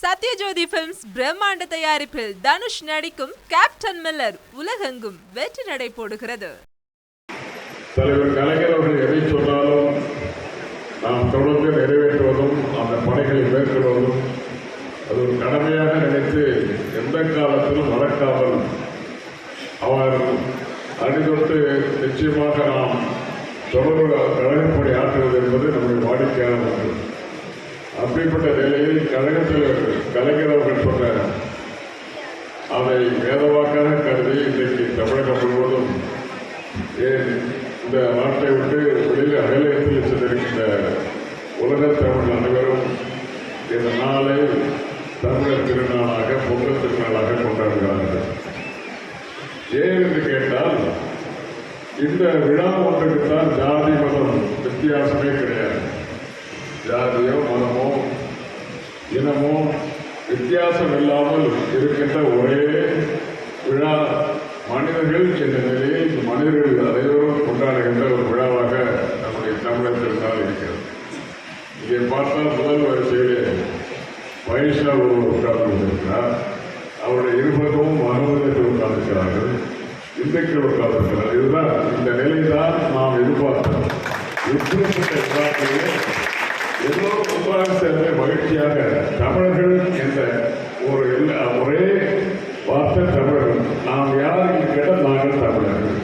Sathyajothi films பிரம்மாண்ட தயாரிப்பில் தனுஷ் நடிக்கும் கேப்டன் மில்லர் உலகெங்கும் வெற்றி நடை போடுகிறது. தலைவர் கலைஞர் அவர்கள் எதை சொன்னாலும் நாம் தொடர்ந்து நிறைவேற்றுவதும் அந்த பணிகளை மேற்கொள்வதும் அது ஒரு கடமையாக நினைத்து எந்த காலத்திலும் மறக்காமல் அவர் அடிதொட்டு நிச்சயமாக நாம் தொடர்பு கழகப்படி ஆற்றுவது என்பது நம்முடைய வாடிக்கையான அப்படிப்பட்ட நிலையில் கழகத்தில் கலைஞரவர்கள் சொன்ன அதை வேதவாக்காக கருதி இன்றைக்கு தமிழகம் முழுவதும் ஏன் இந்த நாட்டை விட்டு வெளியில் அயலகத்தில் சென்றிருக்கின்ற உலக தமிழ் அனைவரும் இந்த நாளை தமிழர் திருநாளாக பொங்கல் திருநாளாக கொண்டாடுகிறார்கள். ஏன் என்று கேட்டால் இந்த விழா ஒன்றுக்குத்தான் ஜாதி மதம் வித்தியாசமே கிடையாது. ஜாதியோ மதமோ வித்தியாசம் இல்லாமல் இருக்கின்ற ஒரே விழா. மனிதர்கள் என்ற நிலையில் இந்த மனிதர்கள் அனைவரும் கொண்டாடுகின்ற ஒரு விழாவாக நம்முடைய தமிழகத்தில் இருக்கிறது. இதை பார்த்தால் முதல் வரிசையிலே வயசா ஒரு உட்கார்ந்திருக்கிறார் அவருடைய இருபக்கமும் மகோதரர்கள் உட்கார்ந்திருக்கிறார்கள். இந்துக்கள் உட்கார்ந்திருக்கிறார். இதுதான் இந்த நிலைதான் நாம் எதிர்பார்த்தோம் இப்படிப்பட்ட விழாக்களிலே எல்லோரும் ஒன்றாக சேர்ந்து மகிழ்ச்சியாக தமிழர்கள் என்ற ஒரு எல்லா ஒரே வார்த்தை தமிழர்கள். நாம் யார் என்று கேட்டால் நாங்கள் தமிழர்கள்.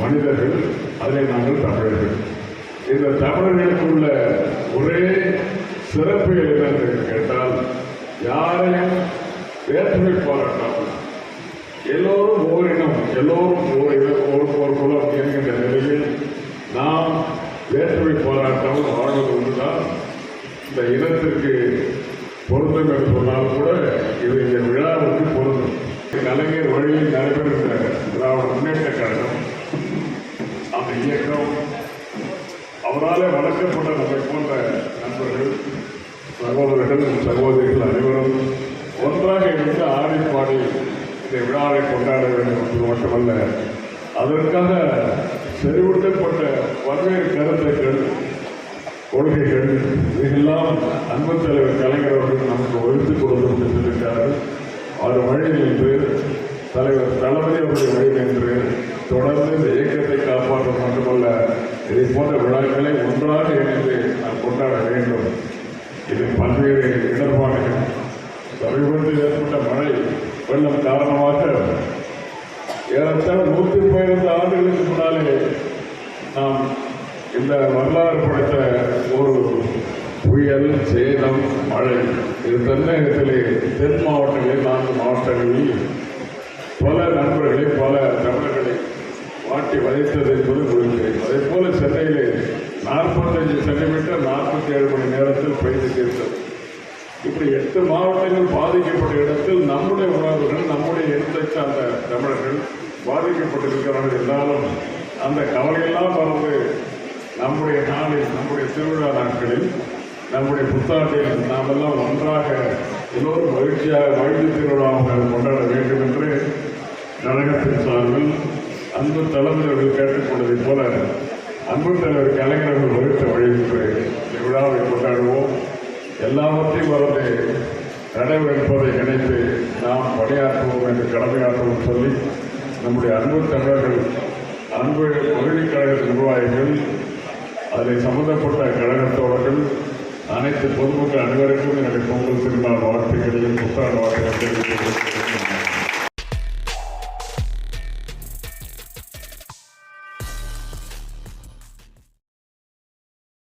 மனிதர்கள் அதில் நாங்கள் தமிழர்கள். இந்த தமிழர்களுக்குள்ள ஒரே சிறப்பு என்னென்று கேட்டால் யாரையும் வேற்றுமை பாராட்டாமல் எல்லோரும் ஓரினம் எல்லோரும் ஓர் ஒரு ஓர் குலம் என்கின்ற நிலையில் நாம் வேற்றுமை போராட்டம் வாழ்வது ஒன்றுதான். இந்த இனத்திற்கு பொருந்தும் என்று சொன்னால் கூட இது இந்த விழாவுக்கு பொருந்தும். கலைஞர் வழியில் நடைபெறுகிற திராவிட முன்னேற்ற கழகம் அந்த இயக்கம் அவராலே வளர்க்கப்பட்ட நம்மை போன்ற நண்பர்கள் சகோதரர்கள் சகோதரிகள் அனைவரும் ஒன்றாக இருந்து ஆடி இந்த விழாவை கொண்டாட வேண்டும் என்பது மட்டுமல்ல அதற்காக செறிவூட்டப்பட்ட பல்வேறு கருத்துக்கள் கொள்கைகள் இதெல்லாம் அன்பு தலைவர் கலைஞர் அவர்கள் நமக்கு ஒழித்து கொடுத்து கொண்டிருக்கிறார்கள் அவர் வழி நின்று தலைவர் தளபதி அவருடைய வழி நின்று தொடர்ந்து இந்த இயக்கத்தை காப்பாற்ற மட்டுமல்ல இதை போன்ற விழாக்களை ஒன்றாக இணைந்து நாம் கொண்டாட வேண்டும். இது பல்வேறு இடர்பாடுகள் சமீபத்தில் ஏற்பட்ட மழை வெள்ளம் காரணமாக ஏறத்தாழ நூற்றி பதினைந்து ஆண்டுகளுக்கு முன்னாலே நாம் இந்த வரலாறு படைத்த ஒரு புயல் சேதம் மழை இது தென்னகத்திலே மாவட்டங்களில் பல நண்பர்களை பல தமிழர்களை வாட்டி வதைத்தது என்பது குறித்து அதே போல சென்னையிலே நாற்பத்தஞ்சு சென்டிமீட்டர் நாற்பத்தி ஏழு மணி நேரத்தில் பெய்து தீர்த்தது இப்படி எட்டு மாவட்டங்கள் பாதிக்கப்பட்ட இடத்தில் நம்முடைய உணர்வுகள் நம்முடைய இனத்தை சார்ந்த தமிழர்கள் பாதிக்கப்பட்டிருக்கிறார்கள் என்றாலும் அந்த கவலையெல்லாம் மறந்து நம்முடைய நாளில் நம்முடைய திருவிழா நாட்களில் நம்முடைய புத்தாண்டில் நாம் எல்லாம் ஒன்றாக எல்லோரும் மகிழ்ச்சியாக மகிழ்ச்சி திருவிழாவாக கொண்டாட வேண்டும் என்று கழகத்தின் சார்பில் அன்பு தலைவர்கள் கேட்டுக்கொண்டதைப் போல அன்பு தலைவர் கலைஞர்கள் வகுத்த வழியின்று இந்த விழாவை கொண்டாடுவோம். எல்லாவற்றையும் மறந்து நடைபெறுப்பதை நினைத்து நாம் பணியாற்றுவோம் என்று கடமையாற்றுவோம் சொல்லி நம்முடைய அன்பு தமிழர்கள் அன்பு பகுதி கழக நிர்வாகிகள் அதில் சம்பந்தப்பட்ட கழகத்தோழர்கள் அனைத்து பொதுமக்கள் அனைவருக்கும் என்னுடைய பொங்கல் திருநாள் வாழ்த்துக்களையும் புத்தாண்டு வாழ்த்துக்களையும்